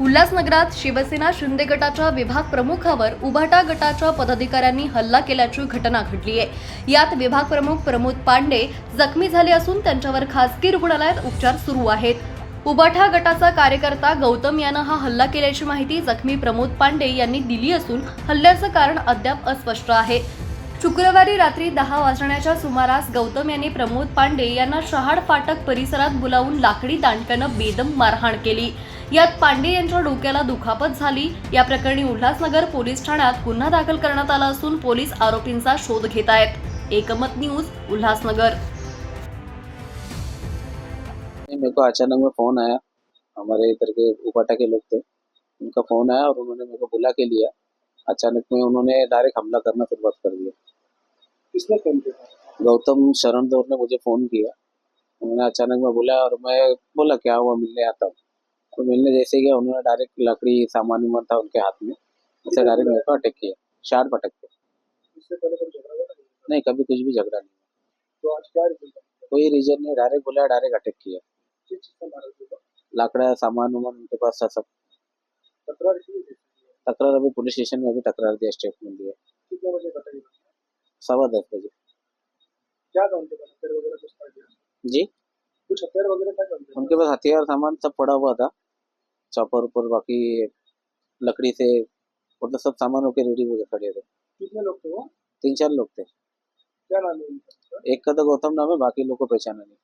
उल्हासनगरात शिवसेना शिंदे गटाच्या विभाग प्रमुखावर उभाटा गटाच्या पदाधिकाऱ्यांनी हल्ला केल्याची घटना घडली आहे. यात विभाग प्रमुख प्रमोद पांडे जखमी झाले असून त्यांच्यावर खासगी रुग्णालयात उपचार सुरू आहेत. उबाठा गटाचा कार्यकर्ता गौतम यानं हा हल्ला केल्याची माहिती जखमी प्रमोद पांडे यांनी दिली असून हल्ल्याचं कारण अद्याप अस्पष्ट आहे. शुक्रवारी रात्री दहा वाजण्याच्या सुमारास गौतम यांनी प्रमोद पांडे यांना शहाड फाटक परिसरात बोलावून लाकडी दांडक्यानं बेदम मारहाण केली. यात पांडे यांच्या डोक्याला दुखापत झाली. या प्रकरणी उल्हासनगर पोलीस ठाण्यात गुन्हा दाखल करण्यात आला असून पोलीस आरोपींचा शोध घेत आहेत. एकमत न्यूज उल्हासनगर. मेरे को अचानक में फोन आया. हमारे इधर के उपाटा के लोग थे. उनका फोन आया और उन्होंने मेरे को बुला के लिया. अचानक में उन्होंने डायरेक्ट हमला करना शुरुआत कर दिया। किसने फ़ोन किया? गौतम शरण दौर ने मुझे फ़ोन किया। उन्होंने अचानक में बुलाया और मैं बोला क्या हुआ? मिलने आता हूँ। तो मिलने जैसे गया उन्होंने डायरेक्ट लकड़ी सामान वामान था उनके हाथ में। ऐसे डायरेक्ट मेरे को अटैक किया शार्प अटैक किया। नहीं कभी कुछ भी झगड़ा नहीं तो आज क्या कोई रीजन नहीं डायरेक्ट बुलाया डायरेक्ट अटैक किया। लाकड़ा सामान वामान उनके पास था सब। तकरार अभी पुलिस स्टेशन में अभी तकरार दिया स्टेटमेंट दिया कितने बजे बताइए सवा दस बजे क्या था उनके पास हथियार वगैरह कुछ था क्या जी? कुछ हथियार वगैरह था क्या उनके पास? उनके पास हथियार सामान सब पड़ा हुआ था. चॉपर ऊपर बाकी लकड़ी से मतलब सब सामान होके रेडी हो खड़े थे. कितने लोग थे वो? तीन चार लोग थे. क्या नाम है उनका? एक का तो गौतम नाम है बाकी लोग को पहचाना नहीं.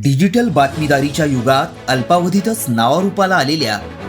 डिजिटल बातमीदारीच्या युगात अल्पावधीतच नावारूपाला आलेल्या